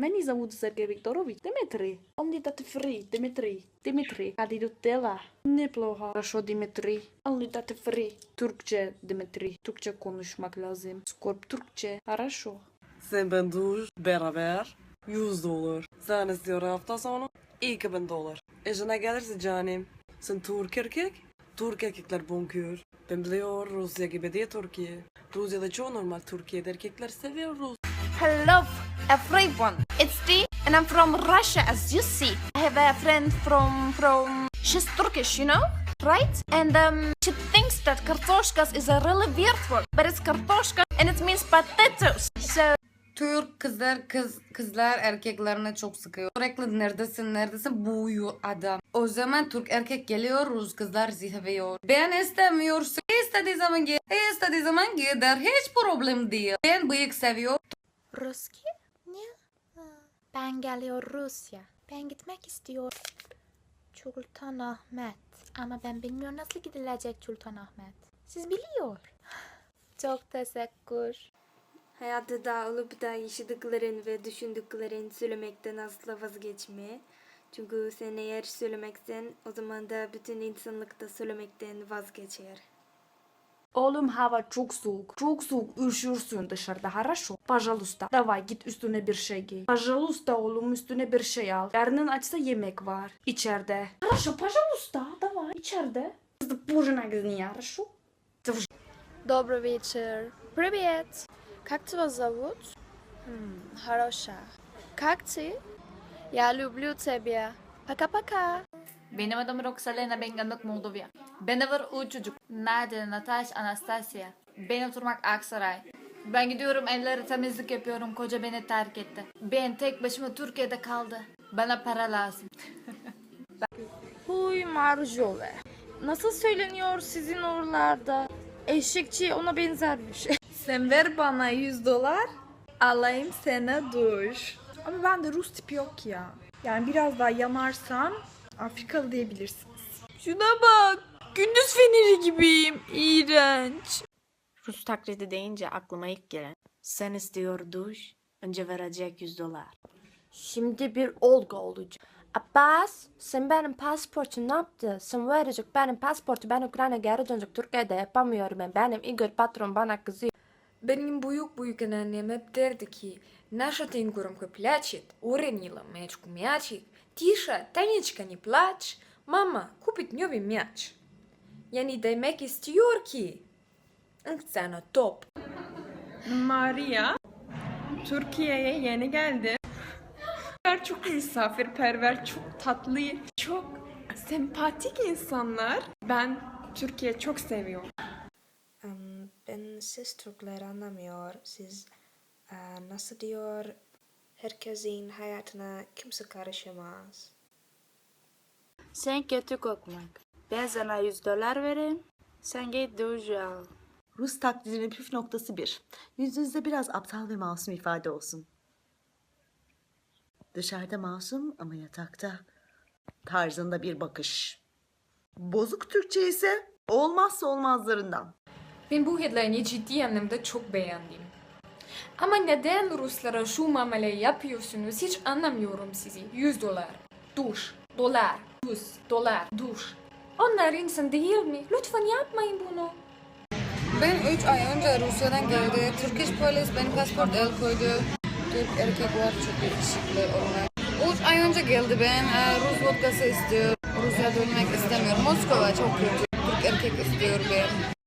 Meni зовут Сергей Викторович. Дмитрий. Он летает фри. Дмитрий. Дмитрий. Как идут дела? Неплохо. Хорошо, Дмитрий. Он летает фри. Türkçe Dmitri. Türkçe konuşmak lazım. Skorp Türkçe. Хорошо. Sen ben duş beraber 100 dolar. Sen istiyor hafta sonu 2000 dolar. İşine gelirse canım. Sen Türk erkek. Türk erkekler bonkör. Ben biliyor Rusya gibi değil Türkiye. Rusya'da çok normal Türkiye'de erkekler seviyor Rus. Hello everyone, it's Dee and I'm from Russia as you see. I have a friend from from she's Turkish, you know? Right? And um she thinks that kartoshkas is a really weird word, but it's kartoshka and it means potatoes. So Türk kızlar kız kızlar erkeklerine çok sıkıyor. Sürekli neredesin neredesin boğuyor adam. O zaman Türk erkek geliyor Rus kızlar seviyor. Ben istemiyorsun. İstediği zaman gel. istediği zaman gider. Hiç problem değil. Ben bıyık seviyor. Ruski? Ben geliyor Rusya. Ben gitmek istiyorum. Sultanahmet. Ama ben bilmiyorum nasıl gidilecek Sultanahmet. Siz biliyor. Çok teşekkür. Hayatta da olup da yaşadıkların ve düşündüklerin söylemekten asla vazgeçme. Çünkü sen eğer söylemeksen o zaman da bütün insanlık da söylemekten vazgeçer. Oğlum hava çok soğuk. Çok soğuk. Üşürsün dışarıda. Хорошо. Пожалуйста. Давай git üstüne bir şey giy. Пожалуйста oğlum üstüne bir şey al. Karnın açsa yemek var. İçeride. Хорошо. Пожалуйста. Давай. İçeride. Поужинай с ней. Хорошо? Добрый вечер. Привет. Как тебя зовут? М, хорошо. Как ты? Я люблю тебя. Пока-пока. Benim adım Roxalena Benganlık Moldova. Ben var o çocuk. Nadia, Natasha, Anastasia. Ben oturmak Aksaray. Ben gidiyorum evlere temizlik yapıyorum. Koca beni terk etti. Ben tek başıma Türkiye'de kaldı. Bana para lazım. Huy Marjole. Nasıl söyleniyor sizin oralarda? Eşekçi ona benzermiş. Sen ver bana 100 dolar, alayım sana duş. Ama bende Rus tipi yok ya. Yani biraz daha yanarsam Afrikalı diyebilirsiniz. Şuna bak, gündüz feneri gibiyim. İğrenç. Rus taklidi deyince aklıma ilk gelen sen istiyor duş önce verecek 100 dolar. Şimdi bir Olga olacak. Abbas sen benim pasaportu ne yaptı? Sen verecek benim pasaportu ben Ukrayna geri dönecek Türkiye'de yapamıyorum ben. Benim Igor patron bana kızıyor. Benim büyük büyük anneannem hep derdi ki Наша ты громко плачет, уронила мячку мячик. Тише, Танечка не плачь. Mama, купит новый мяч. Yani demek istiyor ki sana top. Maria, Türkiye'ye yeni geldi. Çok misafirperver, çok tatlı, çok sempatik insanlar. Ben Türkiye çok seviyorum. Ben siz Türkler anlamıyor. Siz e, nasıl diyor herkesin hayatına kimse karışamaz. Sen kötü kokmak. Ben sana 100 dolar vereyim. Sen git duş al. Rus taklidinin püf noktası bir. Yüzünüzde biraz aptal ve masum ifade olsun. Dışarıda masum ama yatakta tarzında bir bakış. Bozuk Türkçe ise olmazsa olmazlarından. Ben bu headline'i ciddi anlamda çok beğendim. Ama neden Ruslara şu muameleyi yapıyorsunuz hiç anlamıyorum sizi. 100 dolar, duş, dolar, 100 dolar, duş. Onlar insan değil mi? Lütfen yapmayın bunu. Ben 3 ay önce Rusya'dan geldi. Turkish polis benim pasport el koydu. Türk erkekler çok yakışıklı onlar. 3 ay önce geldi ben. e, Rus vodkası istiyor. Rusya dönmek istemiyor. Moskova çok kötü. Türk erkek istiyor ben.